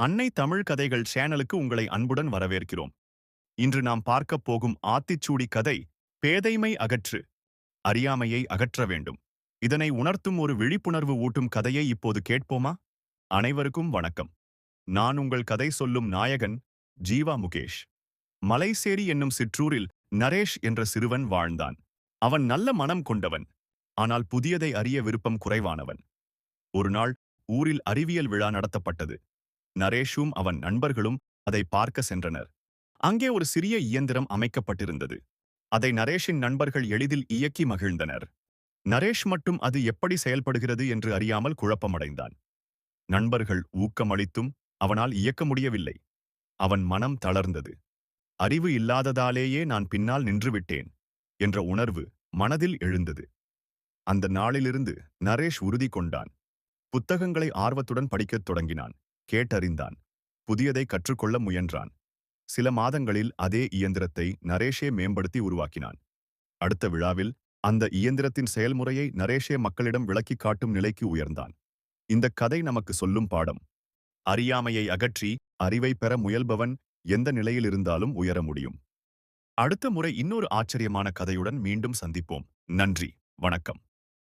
அன்னை தமிழ் கதைகள் சேனலுக்கு உங்களை அன்புடன் வரவேற்கிறோம். இன்று நாம் பார்க்கப் போகும் ஆத்திச்சூடி கதை பேதைமை அகற்று அறியாமையை அகற்ற வேண்டும். இதனை உணர்த்தும் ஒரு விழிப்புணர்வு ஊட்டும் கதையை இப்போது கேட்போமா? அனைவருக்கும் வணக்கம். நான் உங்கள் கதை சொல்லும் நாயகன் ஜீவா முகேஷ். மலைசேரி என்னும் சிற்றூரில் நரேஷ் என்ற சிறுவன் வாழ்ந்தான். அவன் நல்ல மனம் கொண்டவன் ஆனால் புதியதை அறிய விருப்பம் குறைவானவன். ஒரு நாள் ஊரில் அறிவியல் விழா நடத்தப்பட்டது. நரேஷும் அவன் நண்பர்களும் அதை பார்க்க சென்றனர். அங்கே ஒரு சிறிய இயந்திரம் அமைக்கப்பட்டிருந்தது. அதை நரேஷின் நண்பர்கள் எளிதில் இயக்கி மகிழ்ந்தனர். நரேஷ் மட்டும் அது எப்படி செயல்படுகிறது என்று அறியாமல் குழப்பமடைந்தான். நண்பர்கள் ஊக்கமளித்தும் அவனால் இயக்க முடியவில்லை. அவன் மனம் தளர்ந்தது. அறிவு இல்லாததாலேயே நான் பின்னால் நின்றுவிட்டேன் என்ற உணர்வு மனதில் எழுந்தது. அந்த நாளிலிருந்து நரேஷ் உறுதி கொண்டான். புத்தகங்களை ஆர்வத்துடன் படிக்கத் தொடங்கினான். கேட்டறிந்தான். புதியதை கற்றுக்கொள்ள முயன்றான். சில மாதங்களில் அதே இயந்திரத்தை நரேஷே மேம்படுத்தி உருவாக்கினான். அடுத்த விழாவில் அந்த இயந்திரத்தின் செயல்முறையை நரேஷே மக்களிடம் விளக்கிக் காட்டும் நிலைக்கு உயர்ந்தான். இந்த கதை நமக்கு சொல்லும் பாடம் அறியாமையை அகற்றி அறிவை பெற முயல்பவன் எந்த நிலையில் இருந்தாலும் உயர முடியும். அடுத்த முறை இன்னொரு ஆச்சரியமான கதையுடன் மீண்டும் சந்திப்போம். நன்றி வணக்கம்.